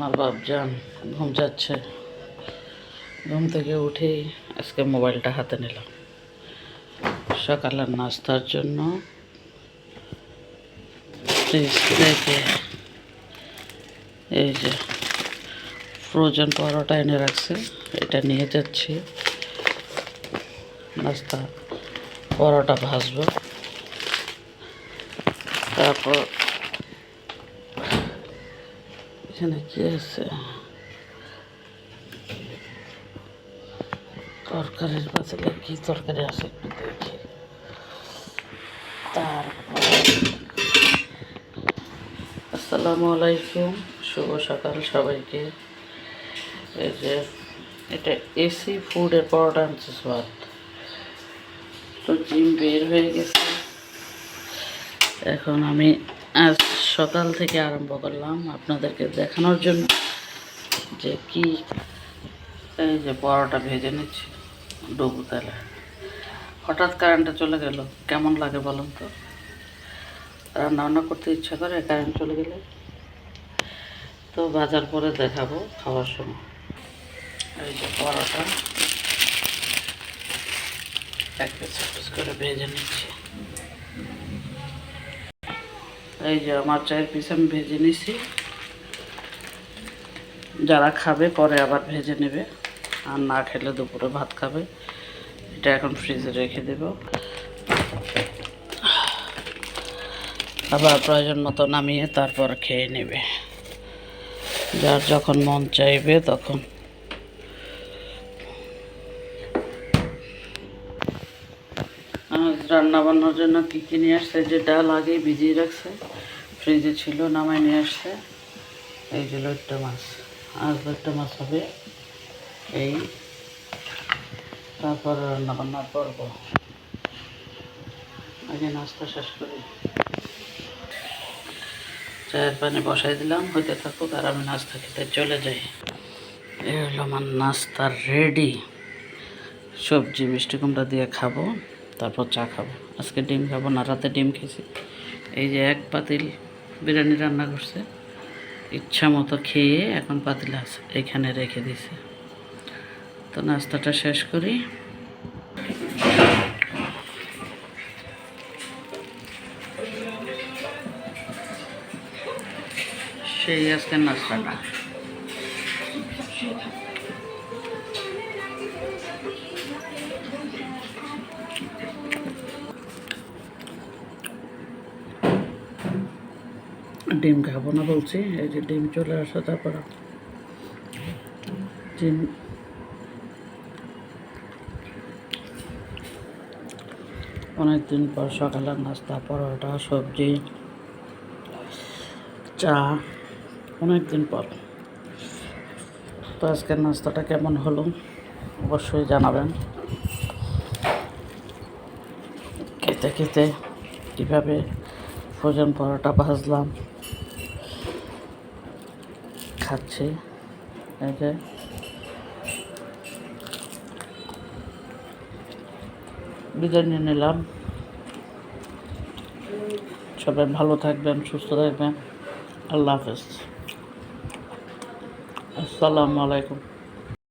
আমার বাপজান ঘুম যাচ্ছে। ঘুম থেকে উঠেই আজকে মোবাইলটা হাতে নিলাম। সকালের নাস্তার জন্য থেকে এই যে ফ্রোজেন পরোটা এনে রাখছে, এটা নিয়ে যাচ্ছি। নাস্তা পরোটা ভাজবো। তারপর এখানে কি আছে? তরকারির পাতিলে কি তরকারি আছে একটু দেখি। তারপর, আসসালামু আলাইকুম, শুভ সকাল সবাইকে। এই যে, এটা এসি ফুডের পরোটা আনছে, স্বাদ। তো জিম বের হয়ে গেছে। এখন আমি আজ সকাল থেকে আরম্ভ করলাম আপনাদেরকে দেখানোর জন্য যে কি, এই যে পরোটা ভেজে নিচ্ছি, ডুবু তেলে। হঠাৎ কারেন্টটা চলে গেল, কেমন লাগে বলুন তো? রান্না বান্না করতে ইচ্ছা করে কারেন্ট চলে গেলে। তো বাজার পরে দেখাবো খাওয়ার সময়। এই যে পরোটা, এক পিস করে ভেজে নিচ্ছি। এই যে আমার চায়ের পিস আমি ভেজে নিছি। যারা খাবে পরে আবার ভেজে নেবে। আর না খেলে দুপুরে ভাত খাবে। এটা এখন ফ্রিজে রেখে দেব। আবার প্রয়োজন মতো নামিয়ে তারপর খেয়ে নেবে। যার যখন মন চাইবে তখন। আজ রান্না বান্নার জন্য কী কী নিয়ে আসছে? যে ডাল আগে ভিজিয়ে রাখছে, ফ্রিজে ছিল, নামায় নিয়ে আসছে। এই যে লইট্টা মাছ। আজ লইট্টা মাছ হবে এই। তারপর রান্না বান্না করব আগে নাস্তা শেষ করি। চায়ের পানি বসাই দিলাম, হইতে থাকুক, আর আমি নাস্তা খেতে চলে যাই। এই হলো আমার নাস্তা রেডি। সবজি মিষ্টি কুমড়া দিয়ে খাব। তারপর চা খাব। আজকে ডিম খাব না, রাতে ডিম খেয়েছি। এই যে এক পাতিল বিরিয়ানি রান্না করছে। ইচ্ছা মতো খেয়ে এখন পাতিল আছে এখানে রেখে দিছে। তো নাস্তাটা শেষ করি। সেই আজকের নাস্তাটা। ডিম খাব না বলছি, এই যে ডিম চলে আসা, তারপর ডিম অনেক দিন পর সকালের নাস্তা, পরোটা, সবজি, চা অনেক দিন পর। তো আজকের নাস্তাটা কেমন হলো অবশ্যই জানাবেন। খেতে খেতে কীভাবে ফ্রোজেন পরোটা ভাজলাম। খাচ্ছি। এই যে। বিদায় নিয়ে নিলাম। সবাই ভালো থাকবেন, সুস্থ থাকবেন। আল্লাহ হাফেজ। আসসালামু আলাইকুম।